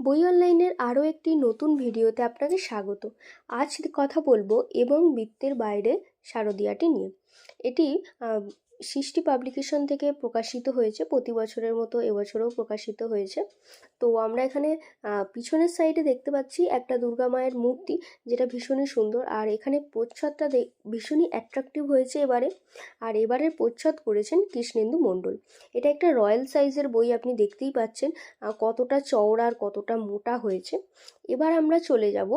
বই অনলাইনের আরও একটি নতুন ভিডিওতে আপনাকে স্বাগত। আজ কথা বলব এবং বৃত্তের বাইরে শারদিয়াটি নিয়ে। এটি সৃষ্টি পাবলিকেশন থেকে প্রকাশিত হয়েছে, প্রতি বছরের মতো এবছরও প্রকাশিত হয়েছে। তো আমরা এখানে পিছনের সাইডে দেখতে পাচ্ছি একটা দুর্গা মায়ের মূর্তি, যেটা ভীষণই সুন্দর। আর এখানে প্রচ্ছদটা ভীষণই অ্যাট্রাকটিভ হয়েছে এবারে। আর এবারের প্রচ্ছদ করেছেন কৃষ্ণেন্দু মণ্ডল। এটা একটা রয়্যাল সাইজের বই আপনি দেখতেই পাচ্ছেন কতটা চওড়া আর কতটা মোটা হয়েছে। এবার আমরা চলে যাব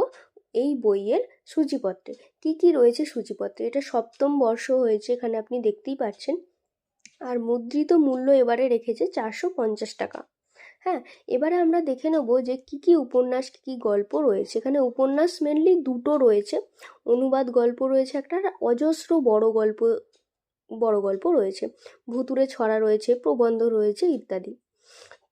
এই বইয়ের সূচিপত্রে। কি কি রয়েছে সূচিপত্রে? এটা সপ্তম বর্ষ হয়েছে এখানে আপনি দেখতেই পাচ্ছেন। আর মুদ্রিত মূল্য এবারে রেখেছে চারশো পঞ্চাশ টাকা। হ্যাঁ এবারে আমরা দেখে নেব যে কি কি উপন্যাস, কি কি গল্প রয়েছে। এখানে উপন্যাস মেনলি দুটো রয়েছে। অনুবাদ গল্প রয়েছে একটা অজস্র বড় গল্প বড় গল্প রয়েছে। ভুতুরে ছড়া রয়েছে, প্রবন্ধ রয়েছে ইত্যাদি।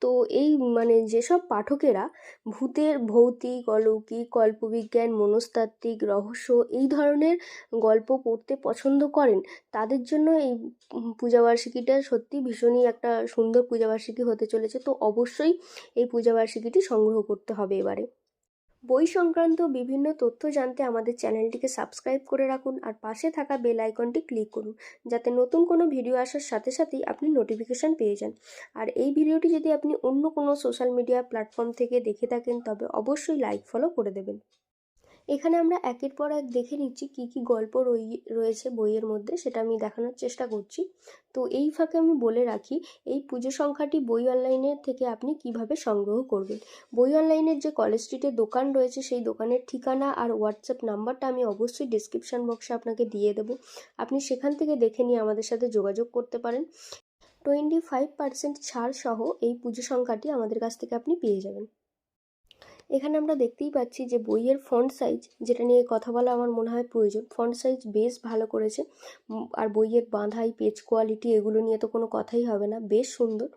তো এই মানে যেসব পাঠকেরা ভূতের ভৌতিক, অলৌকিক কল্পবিজ্ঞান মনস্তাত্ত্বিক, রহস্য এই ধরনের গল্প পড়তে পছন্দ করেন, তাদের জন্য এই পূজাবার্ষিকীটা সত্যি ভীষণই একটা সুন্দর পূজাবার্ষিকী হতে চলেছে। তো অবশ্যই এই পূজাবার্ষিকীটি সংগ্রহ করতে হবে এবারে। বই সংক্রান্ত বিভিন্ন তথ্য জানতে আমাদের চ্যানেলটিকে সাবস্ক্রাইব করে রাখুন আর পাশে থাকা বেল আইকনটি ক্লিক করুন, যাতে নতুন কোনো ভিডিও আসার সাথে সাথেই আপনি নোটিফিকেশান পেয়ে যান। আর এই ভিডিওটি যদি আপনি অন্য কোনো সোশ্যাল মিডিয়া প্ল্যাটফর্ম থেকে দেখে থাকেন, তবে অবশ্যই লাইক ফলো করে দেবেন। এখানে আমরা একের পর এক দেখে নিচ্ছি কি কি গল্প রয়েছে বইয়ের মধ্যে, সেটা আমি দেখানোর চেষ্টা করছি। তো এই ফাঁকে আমি বলে রাখি, এই পুজো সংখ্যাটি বই অনলাইনের থেকে আপনি কীভাবে সংগ্রহ করবেন? বই অনলাইনের যে কলেজ স্ট্রিটে দোকান রয়েছে, সেই দোকানের ঠিকানা আর হোয়াটসঅ্যাপ নাম্বারটা আমি অবশ্যই ডিসক্রিপশান বক্সে আপনাকে দিয়ে দেবো। আপনি সেখান থেকে দেখে নিয়ে আমাদের সাথে যোগাযোগ করতে পারেন। টোয়েন্টি ফাইভ পার্সেন্ট ছাড় সহ এই পুজো সংখ্যাটি আমাদের কাছ থেকে আপনি পেয়ে যাবেন। এখানে আমরা দেখতেই পাচ্ছি যে বইয়ের ফন্ট সাইজ যেটা নিয়ে কথা বলা আমার মনে হয় প্রয়োজন ফন্ট সাইজ বেশ ভালো করেছে। আর বইয়ের বাঁধাই পেজ কোয়ালিটি এগুলো নিয়ে তো কোনো কথাই হবে না, বেশ সুন্দর।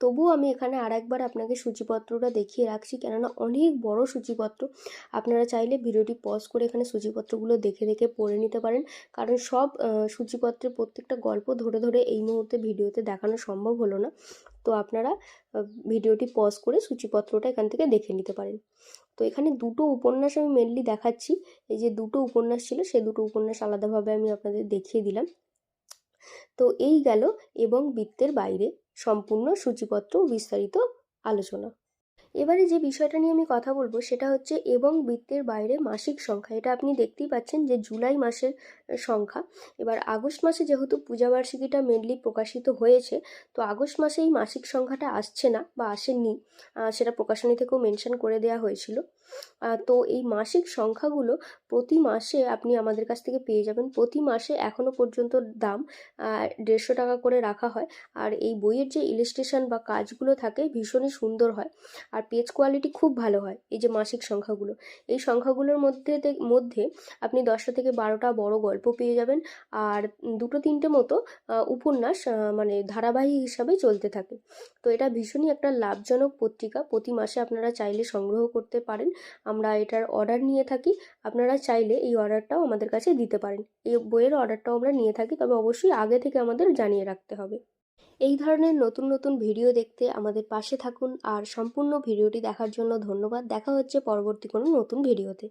তবুও আমি এখানে আর একবার আপনাকে সূচিপত্রটা দেখিয়ে রাখছি, কেননা অনেক বড় সূচিপত্র। আপনারা চাইলে ভিডিওটি পজ করে এখানে সূচিপত্রগুলো দেখে দেখে পড়ে নিতে পারেন, কারণ সব সূচিপত্রের প্রত্যেকটা গল্প ধরে ধরে এই মুহূর্তে ভিডিওতে দেখানো সম্ভব হলো না। তো আপনারা ভিডিওটি পজ করে সূচিপত্রটা এখান থেকে দেখে নিতে পারেন। তো এখানে দুটো উপন্যাস আমি মেনলি দেখাচ্ছি। এই যে দুটো উপন্যাস ছিল, সে দুটো উপন্যাস আলাদাভাবে আমি আপনাদের দেখিয়ে দিলাম। তো এই গেল এবং বৃত্তের বাইরে সম্পূর্ণ সূচিপত্র বিস্তারিত আলোচনা। এবারে যে বিষয়টা নিয়ে আমি কথা বলব সেটা হচ্ছে এবং বৃত্তের বাইরে মাসিক সংখ্যা। এটা আপনি দেখতেই পাচ্ছেন যে জুলাই মাসের সংখ্যা। এবার আগস্ট মাসে যেহেতু পূজাবার্ষিকীটা মেনলি প্রকাশিত হয়েছে, তো আগস্ট মাসে এই মাসিক সংখ্যাটা আসছে না বা আসেনি সেটা প্রকাশনী থেকেও মেনশন করে দেওয়া হয়েছিল। তো এই মাসিক সংখ্যাগুলো প্রতি মাসে আপনি আমাদের কাছ থেকে পেয়ে যাবেন। প্রতি মাসে এখনও পর্যন্ত দাম দেড়শো টাকা করে রাখা হয়। আর এই বইয়ের যে ইলিস্ট্রেশন বা কাজগুলো থাকে ভীষণই সুন্দর হয়। আর পেজ কোয়ালিটি খুব ভালো হয়। এই যে মাসিক সংখ্যাগুলো, এই সংখ্যাগুলোর মধ্যে মধ্যে আপনি দশটা থেকে বারোটা বড় গল্প পেয়ে যাবেন। আর দুটো তিনটে মতো উপন্যাস মানে ধারাবাহিক হিসাবে চলতে থাকে। তো এটা ভীষণই একটা লাভজনক পত্রিকা। প্রতি মাসে আপনারা চাইলে সংগ্রহ করতে পারেন। আমরা এটার অর্ডার নিয়ে থাকি। আপনারা চাইলে এই অর্ডারটাও আমাদের কাছে দিতে পারেন। এই বইয়ের অর্ডারটাও আমরা নিয়ে থাকি। তবে অবশ্যই আগে থেকে আমাদের জানিয়ে রাখতে হবে। এই ধরনের নতুন নতুন ভিডিও দেখতে আমাদের পাশে থাকুন আর সম্পূর্ণ ভিডিওটি দেখার জন্য ধন্যবাদ। দেখা হচ্ছে পরবর্তী কোনো নতুন ভিডিওতে।